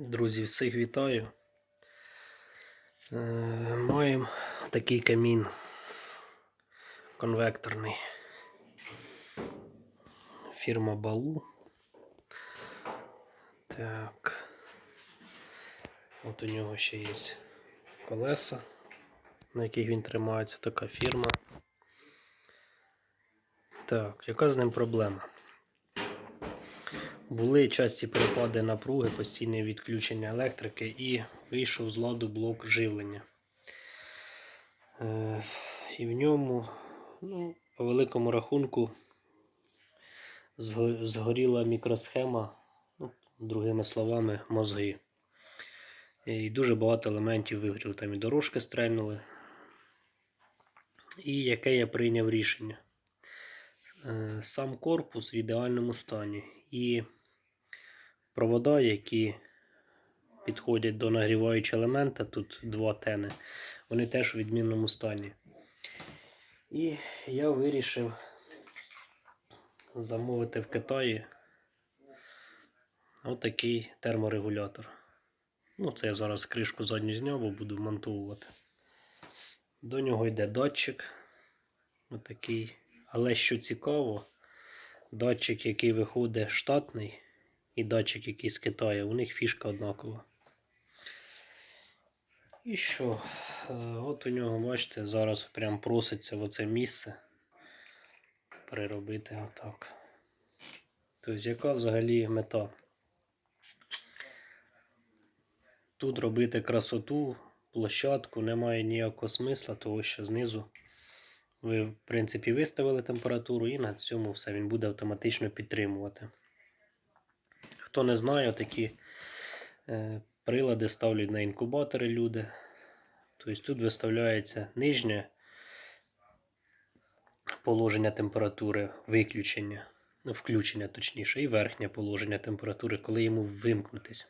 Друзі, всіх вітаю. Е, Маємо такий камін конвекторний. Фірма Балу. Так. От у нього ще є колеса, на яких він тримається, така фірма. Так, яка з ним проблема? Були часті перепади напруги, постійне відключення електрики і вийшов з ладу блок живлення. Е, і в ньому, ну, по великому рахунку, згоріла мікросхема, ну, другими словами, мозги. І дуже багато елементів вигоріло. Там і дорожки стрельнули. І яке я прийняв рішення? Е, Сам корпус в ідеальному стані. І провода, які підходять до нагріваючого елемента, тут два тени, вони теж у відмінному стані. І я вирішив замовити в Китаї отакий терморегулятор. Ну, це я зараз кришку задню зняв, бо буду монтувати. До нього йде датчик. Отакий. Але що цікаво, датчик, який виходить штатний, і датчик, який з у них фішка однакова. І що? Е, От у нього, бачите, зараз прям проситься в оце місце переробити отак. Тобто, яка взагалі мета? Тут робити красоту, площадку немає ніякого смисла, тому що знизу ви, в принципі, виставили температуру і на цьому все він буде автоматично підтримувати. Хто не знає, такі е, прилади ставлять на інкубатори люди. Тобто тут виставляється нижнє положення температури виключення, ну, включення точніше, і верхнє положення температури, коли йому вимкнутись.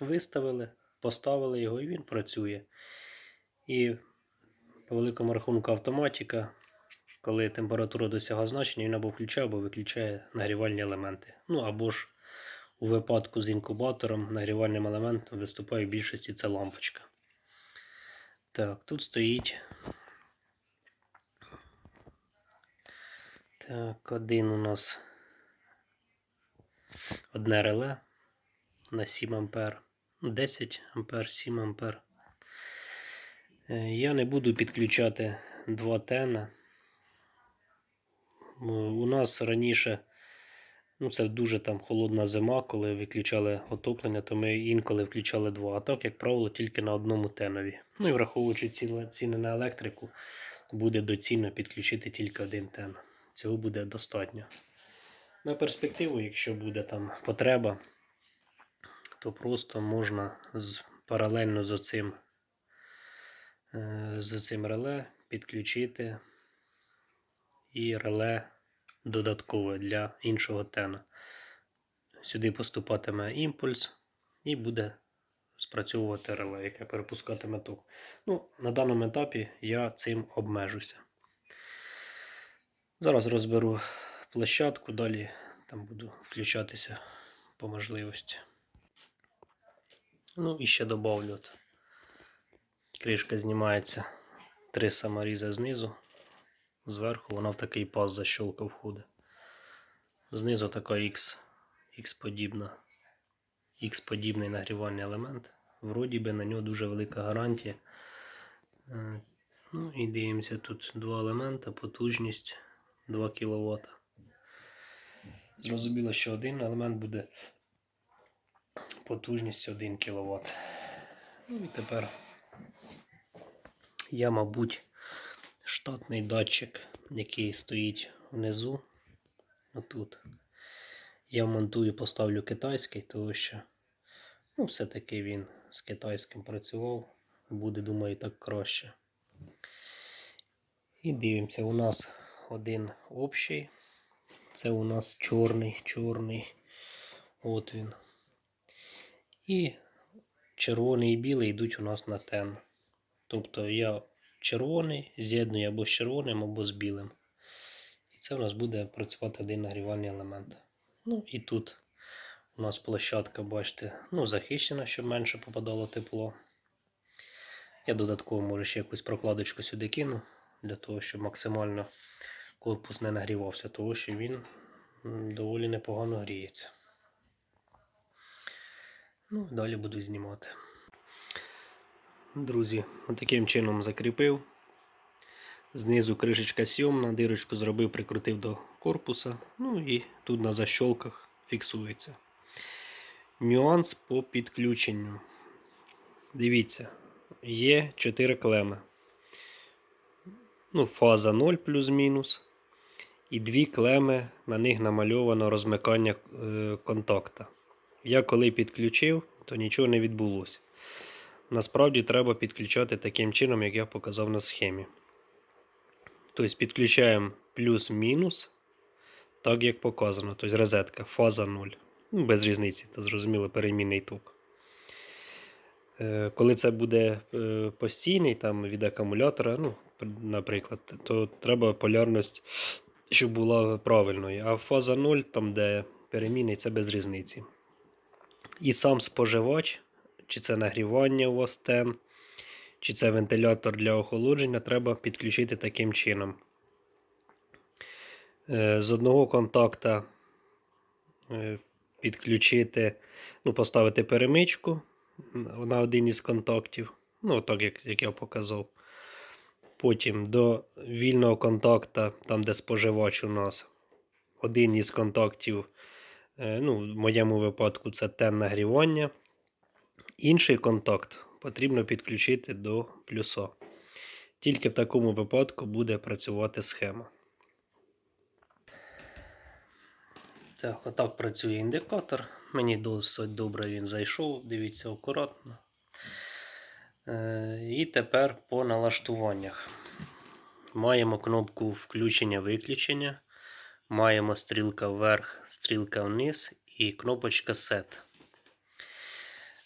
Виставили, поставили його і він працює. І по великому рахунку автоматика, коли температура досягає значення, він або включає, або виключає нагрівальні елементи. Ну або ж у випадку з інкубатором нагрівальним елементом виступає в більшості ця лампочка. Так, тут стоїть. Так, один у нас одне реле на 7 ампер. Ну, 10 ампер, 7 ампер. Е, Я не буду підключати два тена. У нас раніше, ну це дуже там холодна зима, коли виключали отоплення, то ми інколи включали два. А так, як правило, тільки на одному тенові. Ну і враховуючи ціни, на електрику, буде доцільно підключити тільки один тен. Цього буде достатньо. На перспективу, якщо буде там потреба, то просто можна з, паралельно з оцим, е, з цим реле підключити і реле додаткове для іншого тена. Сюди поступатиме імпульс і буде спрацьовувати реле, яке перепускатиме ток. Ну, на даному етапі я цим обмежуся. Зараз розберу площадку, далі там буду включатися по можливості. Ну і ще добавлю. От. Кришка знімається три саморізи знизу. Зверху вона в такий паз защолка входить. Знизу така X, X подібна. X подібний нагрівальний елемент. Вроді би на нього дуже велика гарантія. Е, Ну і дивимося тут два елемента, потужність 2 кВт. Зрозуміло, що один елемент буде потужністю 1 кВт. Ну і тепер я, мабуть, штатний датчик, який стоїть внизу, отут. Я вмонтую, поставлю китайський, тому що ну, все-таки він з китайським працював. Буде, думаю, так краще. І дивимося, у нас один общий. Це у нас чорний, чорний. От він. І червоний і білий йдуть у нас на тен. Тобто я червоний з'єдную або з червоним, або з білим. І це у нас буде працювати один нагрівальний елемент. Ну і тут У нас площадка, бачите, ну, захищена, щоб менше попадало тепло. Я додатково може ще якусь прокладочку сюди кину, для того, щоб максимально корпус не нагрівався, тому що він доволі непогано гріється. Ну, далі буду знімати. Друзі, таким чином закріпив. Знизу кришечка сйомна, дирочку зробив, прикрутив до корпуса. Ну і тут на защолках фіксується. Нюанс по підключенню. Дивіться, є 4 клеми. Ну, фаза 0 плюс-мінус. І дві клеми, на них намальовано розмикання е, контакта. Я коли підключив, то нічого не відбулося. Насправді треба підключати таким чином, як я показав на схемі. Тобто підключаємо плюс-мінус, так як показано. Тобто розетка, фаза 0. Ну, без різниці, то зрозуміло, перемінний ток. Е, Коли це буде е, постійний там, від акумулятора, ну, наприклад, то треба полярність, щоб була правильною. А фаза 0, там, де перемінний, це без різниці. І сам споживач, чи це нагрівання у вас тен, чи це вентилятор для охолодження, треба підключити таким чином. Е, З одного контакта е, підключити, ну, поставити перемичку на один із контактів. Ну, так як, як я показав. Потім до вільного контакта, там де споживач у нас, один із контактів, е, ну, в моєму випадку це тен нагрівання. Інший контакт потрібно підключити до плюса. Тільки в такому випадку буде працювати схема. Так, отак працює індикатор. Мені досить добре він зайшов. Дивіться акуратно. Е, І тепер по налаштуваннях. Маємо кнопку включення-виключення. Маємо стрілка вверх, стрілка вниз і кнопочка Set.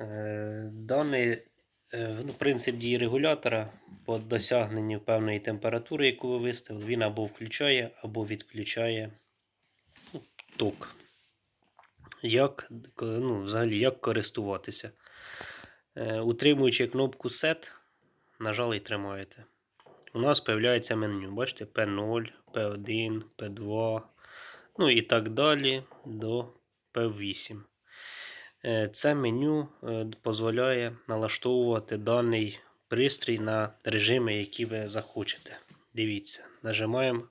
Е, Даний е, ну, принцип дії регулятора по досягненню певної температури, яку ви виставили, він або включає, або відключає ну, ток. Як, ну, взагалі, як користуватися? Е, Утримуючи кнопку Set, нажали і тримаєте. У нас з'являється меню. Бачите, P0, P1, P2, ну і так далі до P8. Е, Це меню е, дозволяє налаштовувати даний пристрій на режими, які ви захочете. Дивіться, нажимаємо,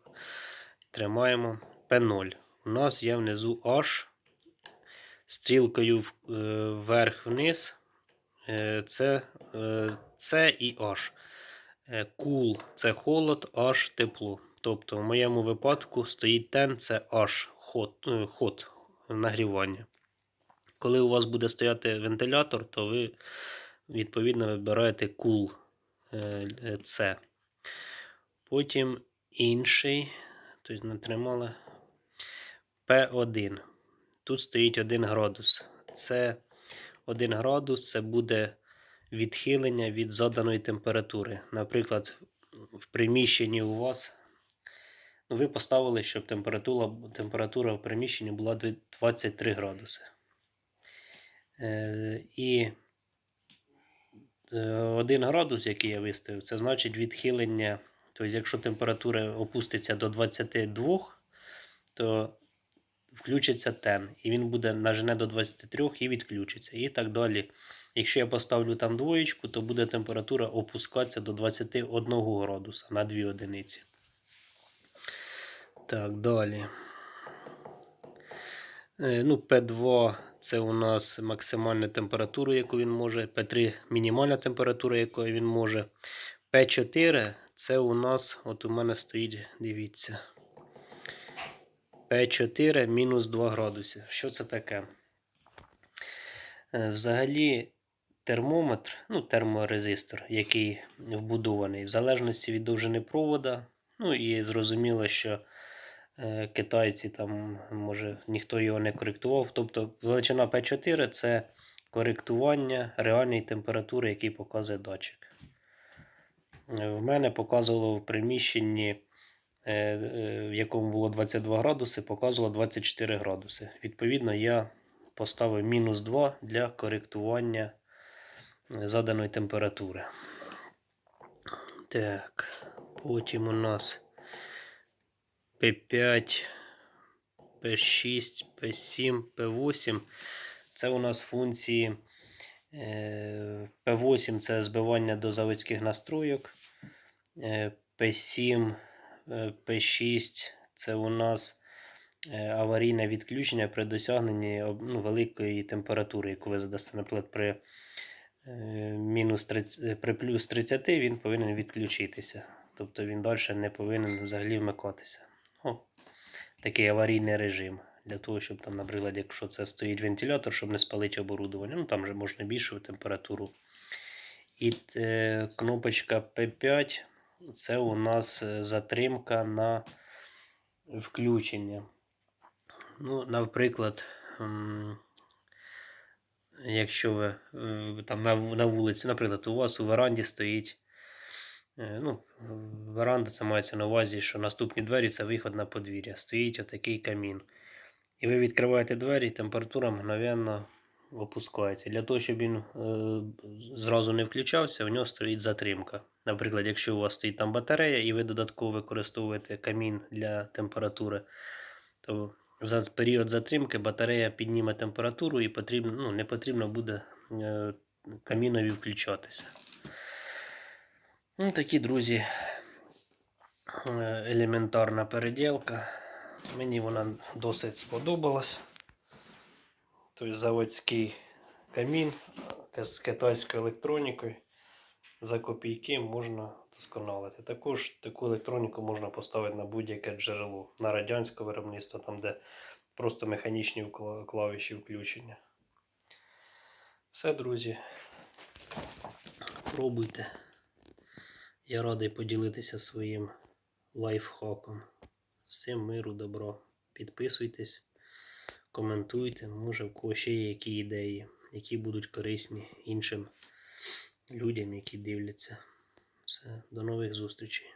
тримаємо P0. У нас є внизу H стрілкою е, вверх-вниз. Це C і H. Cool – це холод, H – тепло. Тобто, в моєму випадку стоїть тен, це H ход, ход нагрівання. Коли у вас буде стояти вентилятор, то ви відповідно вибираєте Cool е, C. Потім інший, тобто натримали P1. Тут стоїть 1 градус. Це 1 градус це буде відхилення від заданої температури. Наприклад, в приміщенні у вас ну, ви поставили, щоб температура, температура в приміщенні була 23 градуси. Е, і 1 градус, який я виставив, це значить відхилення. Тобто, якщо температура опуститься до 22, то включиться тен, і він буде нажене до 23 і відключиться. І так далі. Якщо я поставлю там двоєчку, то буде температура опускатися до 21 градуса на 2 одиниці. Так, далі. Е, Ну, P2 це у нас максимальна температура, яку він може. P3 мінімальна температура, яку він може. P4 це у нас, от у мене стоїть, дивіться. P4 мінус 2 градуси. Що це таке? Е, Взагалі, термометр, ну, терморезистор, який вбудований, в залежності від довжини провода. Ну і зрозуміло, що китайці там, може, ніхто його не коректував. Тобто величина P4 це коректування реальної температури, який показує датчик. Е, В мене показувало в приміщенні, е, е, в якому було 22 градуси, показувало 24 градуси. Відповідно, я поставив мінус 2 для коректування е, заданої температури. Так, потім у нас P5, P6, P7, P8. Це у нас функції е, P8 це збивання до заводських настройок. Е, P7, е, P6 це у нас е, аварійне відключення при досягненні ну, великої температури, яку ви задасте, наприклад, при, е, мінус 30, е, при плюс 30 він повинен відключитися. Тобто він далі не повинен взагалі вмикатися. Ну, такий аварійний режим. Для того, щоб там, наприклад, якщо це стоїть вентилятор, щоб не спалити оборудовання. Ну там вже можна більшу температуру. І е, кнопочка P5 це у нас е, затримка на включення. Ну, наприклад, якщо ви е, там на вулиці, наприклад, у вас у веранді стоїть. Е, Ну, веранда це мається на увазі, що наступні двері це виход на подвір'я. Стоїть отакий камін. І ви відкриваєте двері, температура мгновенно опускається. Для того, щоб він е, зразу не включався, у нього стоїть затримка. Наприклад, якщо у вас стоїть там батарея і ви додатково використовуєте камін для температури, то за період затримки батарея підніме температуру і потрібно, ну, не потрібно буде е, камінові включатися. Ну, такі, друзі, е, елементарна переділка. Мені вона досить сподобалась. Тобто заводський камін з китайською електронікою за копійки можна досконалити. Також таку електроніку можна поставити на будь-яке джерело, на радянське виробництво, там де просто механічні клавіші включення. Все, друзі. Пробуйте. Я радий поділитися своїм лайфхаком. Всім миру, добро. Підписуйтесь, коментуйте, може в кого ще є які ідеї, які будуть корисні іншим людям, які дивляться. Все, до нових зустрічей.